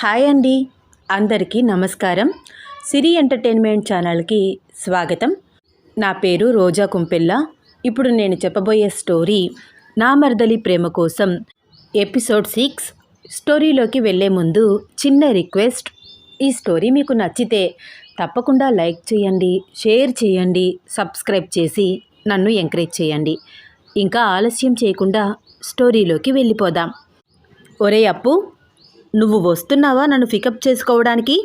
Hi అండి. అందరికీ నమస్కారం. సిరి ఎంటర్టైన్మెంట్ ఛానల్కి స్వాగతం. నా పేరు రోజా కుంపెల్ల. ఇప్పుడు నేను చెప్పబోయే స్టోరీ నా మరదలి ప్రేమ కోసం ఎపిసోడ్ సిక్స్ స్టోరీలోకి వెళ్ళే ముందు చిన్న రిక్వెస్ట్. ఈ స్టోరీ మీకు నచ్చితే తప్పకుండా లైక్ చేయండి షేర్ చేయండి సబ్స్క్రైబ్ చేసి నన్ను ఎంకరేజ్ చేయండి. ఇంకా ఆలస్యం చేయకుండా స్టోరీలోకి వెళ్ళిపోదాం. ఒరే అప్పు నువ్వు వస్తున్నావా నన్ను పికప్ చేసుకోవడానికి?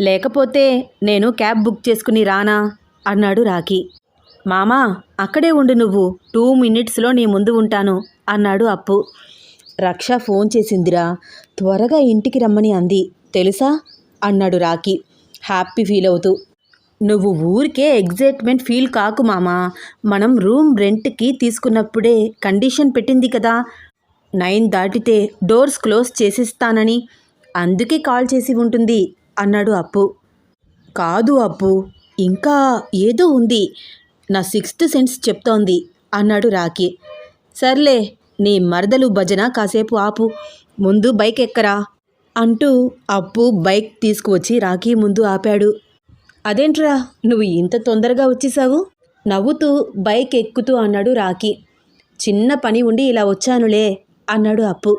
లేకపోతే నేను క్యాబ్ బుక్ చేసుకుని రానా? అన్నాడు రాకీ మామా అక్కడే ఉండు నువ్వు. టూ మినిట్స్లో నీ ముందు ఉంటాను అన్నాడు అప్పు. రక్ష ఫోన్ చేసిందిరా. త్వరగా ఇంటికి రమ్మని అంది. తెలుసా? అన్నాడు రాకీ హ్యాపీ ఫీల్ అవుతూ. నువ్వు ఊరికే ఎగ్జైట్మెంట్ ఫీల్ కాకు మామా. మనం రూమ్ రెంట్కి తీసుకున్నప్పుడే కండిషన్ పెట్టింది కదా. నైన్ దాటితే డోర్స్ క్లోజ్ చేసిస్తానని అందుకే కాల్ చేసి ఉంటుంది అన్నాడు అప్పు. కాదు అప్పు ఇంకా ఏదో ఉంది నా సిక్స్త్ సెన్స్ చెప్తోంది అన్నాడు రాకీ సర్లే నీ మరదలు భజన కాసేపు ఆపు ముందు బైక్ ఎక్కరా అంటూ అప్పు బైక్ తీసుకువచ్చి రాకీ ముందు ఆపాడు. అదేంట్రా నువ్వు ఇంత తొందరగా వచ్చేసావు? నవ్వుతూ బైక్ ఎక్కుతూ అన్నాడు రాకీ చిన్న పని ఉండి ఇలా వచ్చానులే అన్నాడు అప్పు.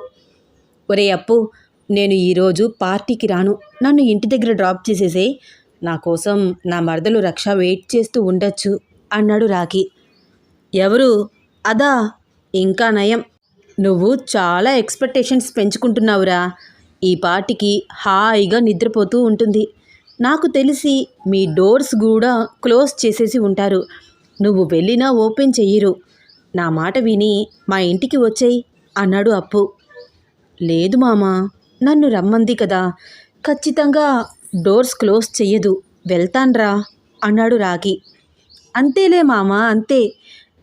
ఒరే అప్పు నేను ఈరోజు పార్టీకి రాను. నన్ను ఇంటి దగ్గర డ్రాప్ చేసేసేయ్. నా కోసం నా మరదలు రక్ష వెయిట్ చేస్తూ ఉండొచ్చు అన్నాడు రాఖీ. ఎవరు? అదా? ఇంకా నయం. నువ్వు చాలా ఎక్స్పెక్టేషన్స్ పెంచుకుంటున్నావురా. ఈ పాటికి హాయిగా నిద్రపోతూ ఉంటుంది. నాకు తెలిసి మీ డోర్స్ కూడా క్లోజ్ చేసేసి ఉంటారు. నువ్వు వెళ్ళినా ఓపెన్ చెయ్యరు. నా మాట విని మా ఇంటికి వచ్చేయి. అన్నాడు అప్పు. లేదు మామా నన్ను రమ్మంది కదా. ఖచ్చితంగా డోర్స్ క్లోజ్ చెయ్యదు. వెళ్తాన్రా అన్నాడు రాగి. అంతేలే మామా అంతే.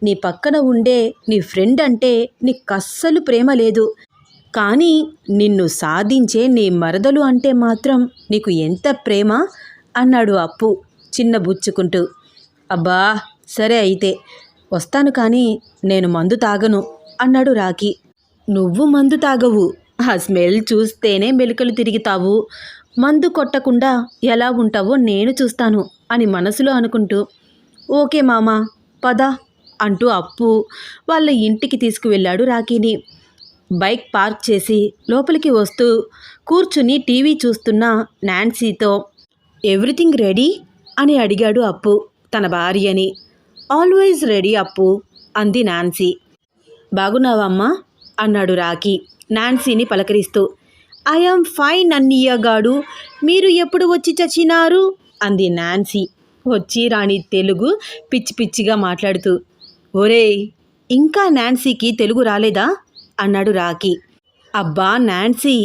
నీ పక్కన ఉండే నీ ఫ్రెండ్ అంటే నీకు అస్సలు ప్రేమ లేదు. కానీ నిన్ను సాధించే నీ మరదలు అంటే మాత్రం నీకు ఎంత ప్రేమ? అన్నాడు అప్పు చిన్న బుచ్చుకుంటూ. అబ్బా సరే అయితే. వస్తాను కానీ నేను మందు తాగను అన్నాడు రాఖీ నువ్వు మందు తాగవు. ఆ స్మెల్ చూస్తేనే మెలికలు తిరుగుతావు. మందు కొట్టకుండా ఎలా ఉంటావో నేను చూస్తాను అని మనసులో అనుకుంటూ ఓకే మామ పద అంటూ అప్పు వాళ్ళ ఇంటికి తీసుకువెళ్ళాడు రాఖీని. బైక్ పార్క్ చేసి లోపలికి వస్తూ కూర్చుని టీవీ చూస్తున్న నాన్సీతో ఎవ్రీథింగ్ రెడీ? అని అడిగాడు అప్పు తన భార్యని. ఆల్వేస్ రెడీ అప్పు అంది నాన్సీ. బాగున్నావమ్మా అన్నాడు రాకీ నాన్సీని పలకరిస్తూ ఐఎమ్ ఫైన్ అన్నయ్యగాడు మీరు ఎప్పుడు వచ్చి చచ్చినారు? అంది నాన్సీ. వచ్చి రాణి తెలుగు పిచ్చి పిచ్చిగా మాట్లాడుతూ ఒరే ఇంకా నాన్సీకి తెలుగు రాలేదా? అన్నాడు రాకీ అబ్బా నాన్సీ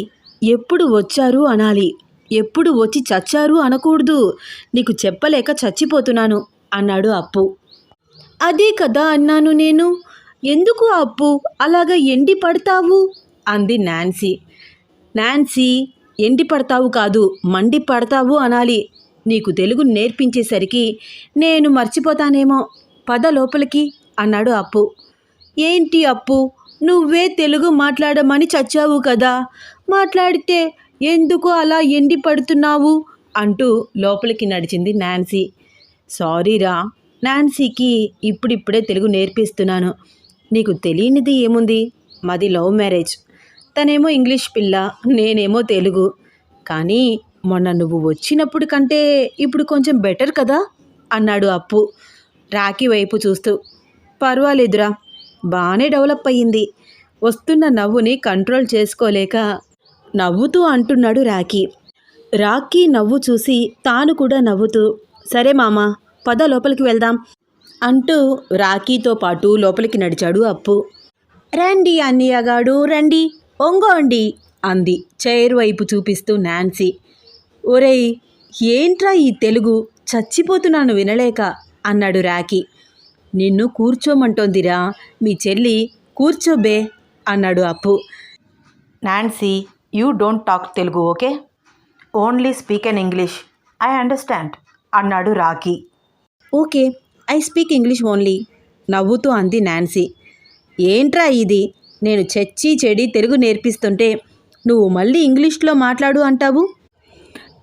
ఎప్పుడు వచ్చారు అనాలి. ఎప్పుడు వచ్చి చచ్చారు అనకూడదు. నీకు చెప్పలేక చచ్చిపోతున్నాను అన్నాడు అప్పు. అదే కదా అన్నాను నేను. ఎందుకు అప్పు అలాగా ఎండి పడతావు? అంది నాన్సీ. నాన్సీ ఎండి పడతావు కాదు మండి పడతావు అనాలి. నీకు తెలుగు నేర్పించేసరికి నేను మర్చిపోతానేమో. పద లోపలికి అన్నాడు అప్పు. ఏంటి అప్పు? నువ్వే తెలుగు మాట్లాడమని చచ్చావు కదా. మాట్లాడితే ఎందుకు అలా ఎండి పడుతున్నావు? అంటూ లోపలికి నడిచింది నాన్సీ. సారీరా నాన్సీకి ఇప్పుడిప్పుడే తెలుగు నేర్పిస్తున్నాను. నీకు తెలియనిది ఏముంది? మాది లవ్ మ్యారేజ్. తనేమో ఇంగ్లీష్ పిల్ల నేనేమో తెలుగు. కానీ మొన్న నువ్వు వచ్చినప్పుడు కంటే ఇప్పుడు కొంచెం బెటర్ కదా? అన్నాడు అప్పు రాఖీ వైపు చూస్తూ. పర్వాలేదురా బాగానే డెవలప్ అయ్యింది. వస్తున్న నవ్వుని కంట్రోల్ చేసుకోలేక నవ్వుతూ అంటున్నాడు రాఖీ. రాఖీ నవ్వు చూసి తాను కూడా నవ్వుతూ సరే మామ పద లోపలికి వెళ్దాం. అంటూ రాఖీతో పాటు లోపలికి నడిచాడు అప్పు. రండి అన్నయ్యగాడు రండి ఒంగోండి అంది చైర్ వైపు చూపిస్తూ నాన్సీ. ఒరేయ్ ఏంట్రా ఈ తెలుగు? చచ్చిపోతున్నాను వినలేక అన్నాడు రాఖీ. నిన్ను కూర్చోమంటోందిరా మీ చెల్లి కూర్చోబే అన్నాడు Appu. Nancy you don't talk Telugu okay? Only speak an English I understand అన్నాడు Rocky okay I speak English only. నవ్వుతూ అంది నాన్సీ. ఏంట్రా ఇది? నేను చచ్చి చెడి తెలుగు నేర్పిస్తుంటే నువ్వు మళ్ళీ ఇంగ్లీష్లో మాట్లాడు అంటావు?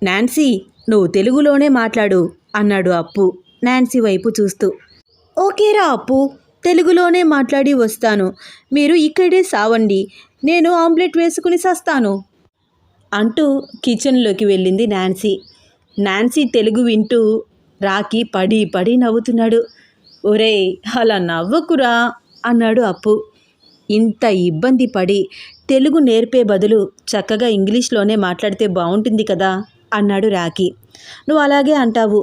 నాన్సీ నువ్వు తెలుగులోనే మాట్లాడు అన్నాడు అప్పు నాన్సీ వైపు చూస్తూ. ఓకేరా అప్పు తెలుగులోనే మాట్లాడి వస్తాను. మీరు ఇక్కడే సావండి నేను ఆమ్లెట్ వేసుకుని సస్తాను. అంటూ కిచెన్లోకి వెళ్ళింది నాన్సీ. నాన్సీ తెలుగు వింటూ రాకి పడి పడి నవ్వుతున్నాడు. ఒరేయ్ అలా నవ్వకురా అన్నాడు అప్పు. ఇంత ఇబ్బంది పడి తెలుగు నేర్పే బదులు చక్కగా ఇంగ్లీష్లోనే మాట్లాడితే బాగుంటుంది కదా అన్నాడు రాకి. నువ్వు అలాగే అంటావు.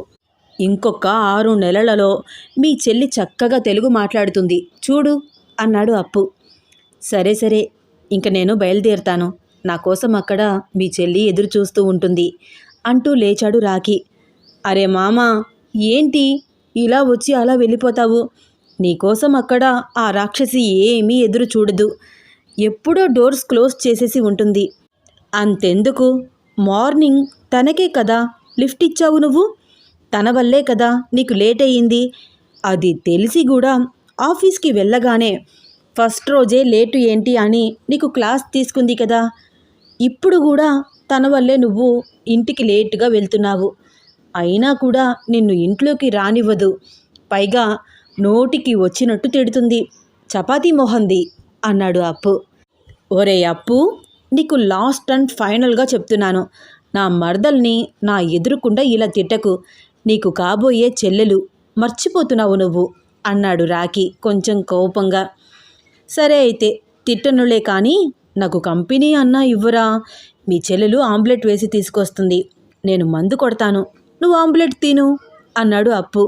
ఇంకొక ఆరు నెలలలో మీ చెల్లి చక్కగా తెలుగు మాట్లాడుతుంది. చూడు అన్నాడు అప్పు. సరే సరే ఇంక నేను బయలుదేరుతాను. నా కోసం అక్కడ మీ చెల్లి ఎదురు చూస్తూ ఉంటుంది అంటూ లేచాడు రాకి. అరే మామా ఏంటి? ఇలా వచ్చి అలా వెళ్ళిపోతావు? నీకోసం అక్కడ ఆ రాక్షసి ఏమీ ఎదురు చూడదు. ఎప్పుడో డోర్స్ క్లోజ్ చేసేసి ఉంటుంది. అంతెందుకు? మార్నింగ్ తనకే కదా లిఫ్ట్ ఇచ్చావు నువ్వు? తన వల్లే కదా నీకు లేట్ అయ్యింది? అది తెలిసి కూడా ఆఫీస్కి వెళ్ళగానే ఫస్ట్ రోజే లేటు ఏంటి అని నీకు క్లాస్ తీసుకుంది కదా? ఇప్పుడు కూడా తన వల్లే నువ్వు ఇంటికి లేటుగా వెళ్తున్నావు. అయినా కూడా నిన్ను ఇంట్లోకి రానివ్వదు. పైగా నోటికి వచ్చినట్టు తిడుతుంది. చపాతీ మొహంది అన్నాడు అప్పు. ఒరే అప్పు నీకు లాస్ట్ అండ్ ఫైనల్గా చెప్తున్నాను. నా మరదల్ని నా ఎదురుకుండా ఇలా తిట్టకు. నీకు కాబోయే చెల్లెలు మర్చిపోతున్నావు నువ్వు అన్నాడు రాఖి కొంచెం కోపంగా. సరే అయితే తిట్టనులే కానీ నాకు కంపెనీ అన్నా ఇవ్వరా? మీ చెల్లెలు ఆమ్లెట్ వేసి తీసుకొస్తుంది. నేను మందు కొడతాను. నువ్వు ఆమ్లెట్ తిను అన్నాడు అప్పు.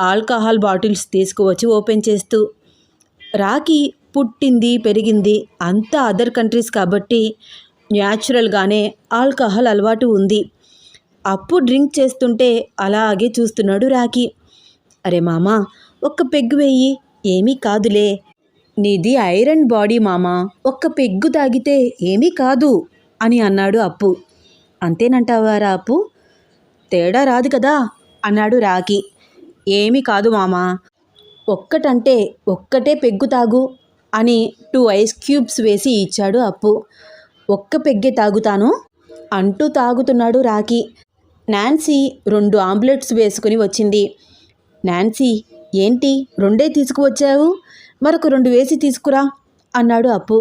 ఆల్కహాల్ బాటిల్స్ తీసుకువచ్చి ఓపెన్ చేస్తూ రాకి పుట్టింది పెరిగింది అంతా అదర్ కంట్రీస్ కాబట్టి న్యాచురల్గానే ఆల్కహాల్ అలవాటు ఉంది. అప్పు డ్రింక్ చేస్తుంటే అలాగే చూస్తున్నాడు రాకి అరే మామా ఒక్క పెగ్గు వేయి ఏమీ కాదులే. నీది ఐరన్ బాడీ మామా ఒక్క పెగ్గు తాగితే ఏమీ కాదు అని అన్నాడు అప్పు. అంతేనంటావారా అప్పు? తేడా రాదు కదా? అన్నాడు రాకి ఏమీ కాదు మామా. ఒక్కటంటే ఒక్కటే పెగ్గు తాగు అని టూ ఐస్ క్యూబ్స్ వేసి ఇచ్చాడు అప్పు. ఒక్క పెగ్గే తాగుతాను? అంటూ తాగుతున్నాడు రాకి నాన్సీ రెండు ఆమ్లెట్స్ వేసుకుని వచ్చింది. నాన్సీ ఏంటి రెండే తీసుకువచ్చావు? మరొక రెండు వేసి తీసుకురా అన్నాడు అప్పు.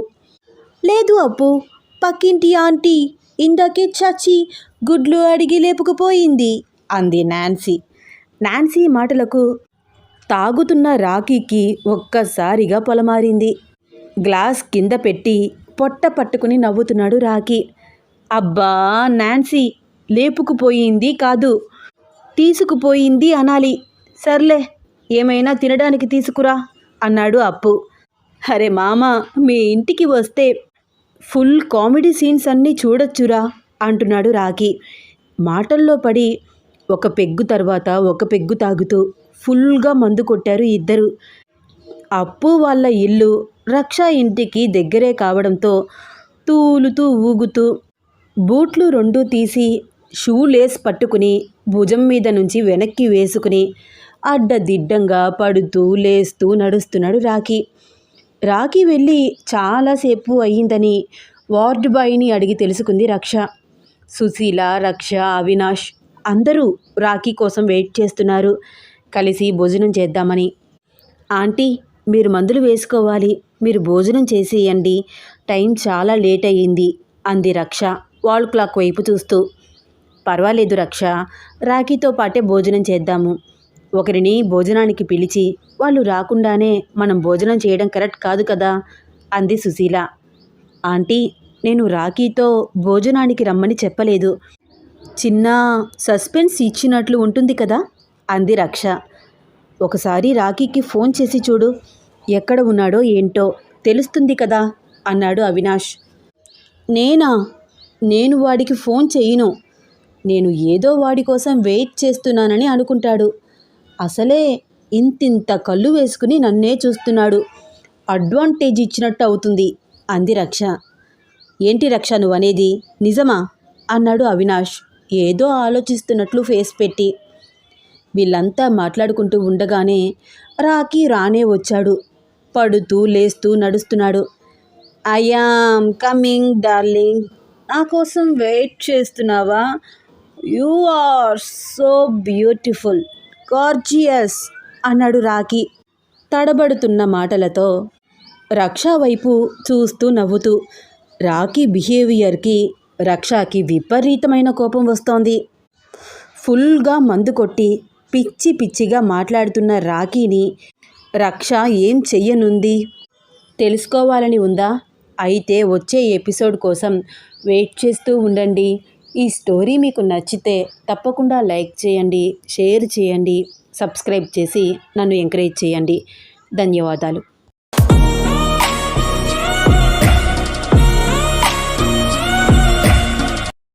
లేదు అప్పు పక్కింటి ఆంటీ ఇందాకే చచ్చి గుడ్లు అడిగి లేపుకుపోయింది అంది నాన్సీ. నాన్సీ మాటలకు తాగుతున్న రాకీకి ఒక్కసారిగా పొలమారింది. గ్లాస్ కింద పెట్టి పొట్ట పట్టుకుని నవ్వుతున్నాడు రాకీ అబ్బా నాన్సీ లేపుకుపోయింది కాదు తీసుకుపోయింది అనాలి. సర్లే ఏమైనా తినడానికి తీసుకురా అన్నాడు అప్పు. అరే మామ మీ ఇంటికి వస్తే ఫుల్ కామెడీ సీన్స్ అన్నీ చూడొచ్చురా. అంటున్నాడు రాఖి మాటల్లో పడి ఒక పెగ్గు తర్వాత ఒక పెగ్గు తాగుతూ ఫుల్గా మందు కొట్టారు ఇద్దరు. అప్పు వాళ్ళ ఇల్లు రక్ష ఇంటికి దగ్గరే కావడంతో తూలుతూ ఊగుతూ బూట్లు రెండు తీసి షూ లేస్ పట్టుకుని భుజం మీద నుంచి వెనక్కి వేసుకుని అడ్డదిడ్డంగా పడుతూ లేస్తూ నడుస్తున్నాడు రాఖి రాఖీ వెళ్ళి చాలాసేపు అయ్యిందని వార్డు బాయ్ని అడిగి తెలుసుకుంది రక్ష. సుశీల రక్ష అవినాష్ అందరూ రాఖీ కోసం వెయిట్ చేస్తున్నారు. కలిసి భోజనం చేద్దామని. ఆంటీ మీరు మందులు వేసుకోవాలి. మీరు భోజనం చేసేయండి. టైం చాలా లేట్ అయ్యింది అంది రక్ష వాల్ క్లాక్ వైపు చూస్తూ. పర్వాలేదు రక్ష రాఖీతో పాటే భోజనం చేద్దాము. ఒకరిని భోజనానికి పిలిచి వాళ్ళు రాకుండానే మనం భోజనం చేయడం కరెక్ట్ కాదు కదా అంది సుశీల. ఆంటీ నేను రాఖీతో భోజనానికి రమ్మని చెప్పలేదు. చిన్న సస్పెన్స్ ఇచ్చినట్లు ఉంటుంది కదా? అంది రక్ష. ఒకసారి రాఖీకి ఫోన్ చేసి చూడు. ఎక్కడ ఉన్నాడో ఏంటో తెలుస్తుంది కదా? అన్నాడు అవినాష్. నేనా? నేను వాడికి ఫోన్ చెయ్యను నేను ఏదో వాడి కోసం వెయిట్ చేస్తున్నానని అనుకుంటాడు. అసలే ఇంతింత కళ్ళు వేసుకుని నన్నే చూస్తున్నాడు. అడ్వాంటేజ్ ఇచ్చినట్టు అవుతుంది అంది రక్ష. ఏంటి రక్ష నువ్వనేది? నిజమా? అన్నాడు అవినాష్. ఏదో ఆలోచిస్తున్నట్లు ఫేస్ పెట్టి. వీళ్ళంతా మాట్లాడుకుంటూ ఉండగానే రాకీ రానే వచ్చాడు. పడుతూ లేస్తూ నడుస్తున్నాడు. ఐయామ్ కమింగ్ డార్లింగ్ నా కోసం వెయిట్ చేస్తున్నావా? You are so beautiful gorgeous అన్నాడు రాకీ తడబడుతున్న మాటలతో రక్ష వైపు చూస్తూ నవ్వుతూ రాకీ బిహేవియర్కి రక్షకి విపరీతమైన కోపం వస్తోంది. ఫుల్గా మందు కొట్టి పిచ్చి పిచ్చిగా మాట్లాడుతున్న రాకీని రక్ష ఏం చెయ్యనుంది? తెలుసుకోవాలని ఉందా? అయితే వచ్చే ఎపిసోడ్ కోసం వెయిట్ చేస్తూ ఉండండి. ఈ స్టోరీ మీకు నచ్చితే తప్పకుండా లైక్ చేయండి షేర్ చేయండి సబ్స్క్రైబ్ చేసి నన్ను ఎంకరేజ్ చేయండి. ధన్యవాదాలు.